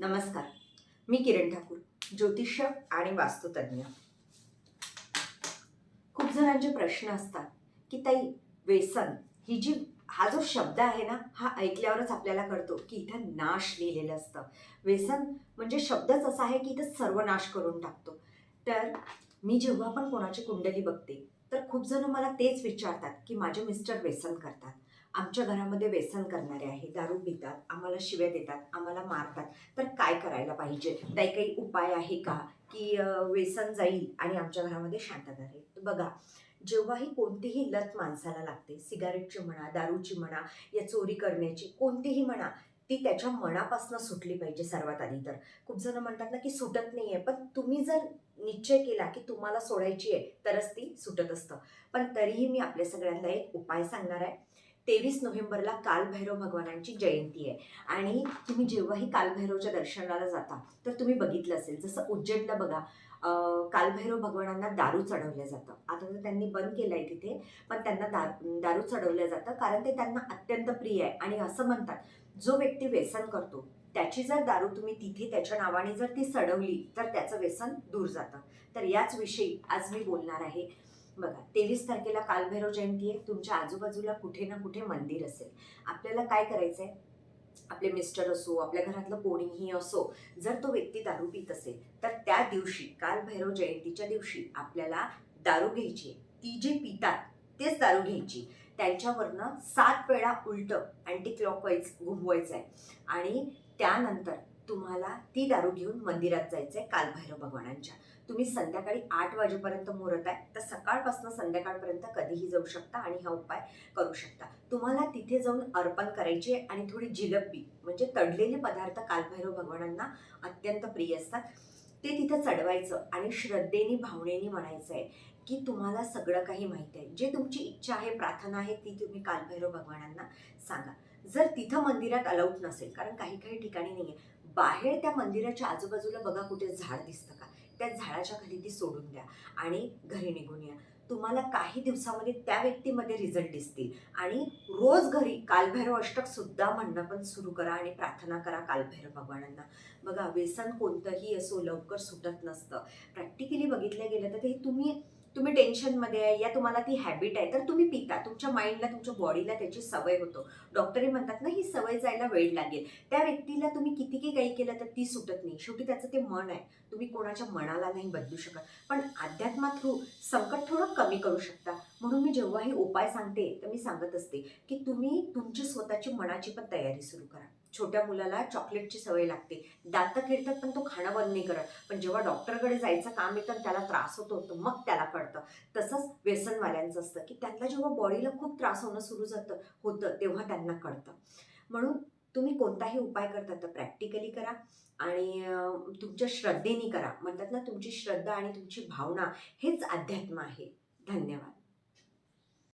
नमस्कार. मी किरण ठाकूर ज्योतिष्य आणि वास्तुतज्ञ. खूप जणांचे प्रश्न असतात की ताई व्यसन ही जी हा जो शब्द आहे ना हा ऐकल्यावरच आपल्याला कळतो की इथं नाश लिहिलेलं असतं. व्यसन म्हणजे शब्दच असा आहे की इथं सर्वनाश करून टाकतो. तर मी जेव्हा पण कोणाची कुंडली बघते तर खूप जण मला तेच विचारतात की माझे मिस्टर व्यसन करतात. आमच्या घरामध्ये व्यसन करणारे आहे दारू पितात आम्हाला शिव्या देतात आम्हाला मारतात. तर काय करायला पाहिजे? काही काही उपाय आहे का की व्यसन जाईल आणि आमच्या घरामध्ये शांतता राहील? बघा जेव्हाही कोणतीही लत माणसाला लागते सिगारेटची म्हणा दारूची म्हणा या चोरी करण्याची कोणतीही म्हणा ती त्याच्या मनापासून सुटली पाहिजे सर्वात आधी तर. खूप जण म्हणतात ना की सुटत नाही आहे पण तुम्ही जर निश्चय केला की तुम्हाला सोडायची आहे तरच ती सुटत असतं. पण तरीही मी आपल्या सगळ्यांना एक उपाय सांगणार आहे. तेवीस नोव्हेंबरला कालभैरव भगवानांची जयंती आहे. आणि तुम्ही जेव्हाही कालभैरवच्या दर्शनाला जाता तर तुम्ही बघितलं असेल. जसं उज्जैनला बघा कालभैरव भगवानांना दारू चढवलं जातं. आता तर त्यांनी बंद केलं आहे तिथे पण त्यांना दा दारू चढवलं जातं कारण ते त्यांना अत्यंत प्रिय आहे. आणि असं म्हणतात जो व्यक्ती व्यसन करतो त्याची जर दारू तुम्ही तिथे त्याच्या नावाने जर ती चढवली तर त्याचं व्यसन दूर जातं. तर याच विषयी आज मी बोलणार आहे. बघा तेवीस तारखेला कालभैरव जयंती आहे. तुमच्या आजूबाजूला कुठे ना कुठे मंदिर असेल. आपल्याला काय करायचं आहे आपले मिस्टर असो आपल्या घरातलं कोणीही असो जर तो व्यक्ती दारू पित असेल तर त्या दिवशी कालभैरव जयंतीच्या दिवशी आपल्याला दारू घ्यायची आहे. ती जे पितात तेच दारू घ्यायची त्यांच्यावरनं सात वेळा उलट अँटी क्लॉकवाईज घुमवायचं आहे आणि त्यानंतर तुम्हाला ती दारू घेऊन मंदिरात जायचं आहे कालभैरव भगवानांच्या. तुम्ही संध्याकाळी आठ वाजेपर्यंत मुहूर्त आहे तर सकाळपासून संध्याकाळपर्यंत कधीही जाऊ शकता आणि हा उपाय करू शकता. तुम्हाला तिथे जाऊन अर्पण करायचे आणि थोडी जिलबी म्हणजे तडलेले पदार्थ कालभैरव भगवानांना अत्यंत प्रिय असतात ते तिथं चढवायचं आणि श्रद्धेने भावनेने म्हणायचं आहे की तुम्हाला सगळं काही माहीत आहे जे तुमची इच्छा आहे प्रार्थना आहे ती तुम्ही कालभैरव भगवानांना सांगा. जर तिथं मंदिरात अलाउड नसेल कारण काही काही ठिकाणी नाही आहे बाहेर त्या मंदिराच्या आजूबाजूला बघा कुठे झाड दिसतं का? त्या झाडाच्या खाली ती सोडून द्या आणि घरी निघून या. तुम्हाला काही दिवसामध्ये त्या व्यक्तीमध्ये रिझल्ट दिसतील. आणि रोज घरी कालभैरव अष्टक सुद्धा म्हणणं पण सुरू करा आणि प्रार्थना करा कालभैरव भगवानांना. बघा व्यसन कोणतंही असो लवकर सुटत नसतं. प्रॅक्टिकली बघितलं गेलं तर ते तुम्ही तुम्ही टेन्शनमध्ये आहे या तुम्हाला ती हॅबिट आहे तर तुम्ही पिता. तुमच्या माइंडला तुमच्या बॉडीला त्याची सवय होतो. डॉक्टरही म्हणतात ना ही सवय जायला वेळ लागेल. त्या व्यक्तीला तुम्ही कितीही काही केलं तर ती सुटत नाही. शेवटी त्याचं ते मन आहे. तुम्ही कोणाच्या मनाला नाही बदलू शकत. पण अध्यात्मा थ्रू संकट थोडं कमी करू शकता. म्हणून मी जेव्हाही उपाय सांगते तर मी सांगत असते की तुम्ही तुमची स्वतःची मनाची पण तयारी सुरू करा. छोट्या मुलाला चॉकलेटची सवय लागते. दात किडतात पण तो खाणं बंद नाही करत. पण जेव्हा डॉक्टरकडे जायचं काम येतं त्याला त्रास होतो तर मग त्याला कळतं. तसंच व्यसनवाल्यांचं असतं की त्यांना जेव्हा बॉडीला खूप त्रास होणं सुरू जातं होतं तेव्हा त्यांना कळतं. म्हणून तुम्ही कोणताही उपाय करता तर प्रॅक्टिकली करा आणि तुमच्या श्रद्धेने करा. म्हणतात ना तुमची श्रद्धा आणि तुमची भावना हेच अध्यात्म आहे. धन्यवाद.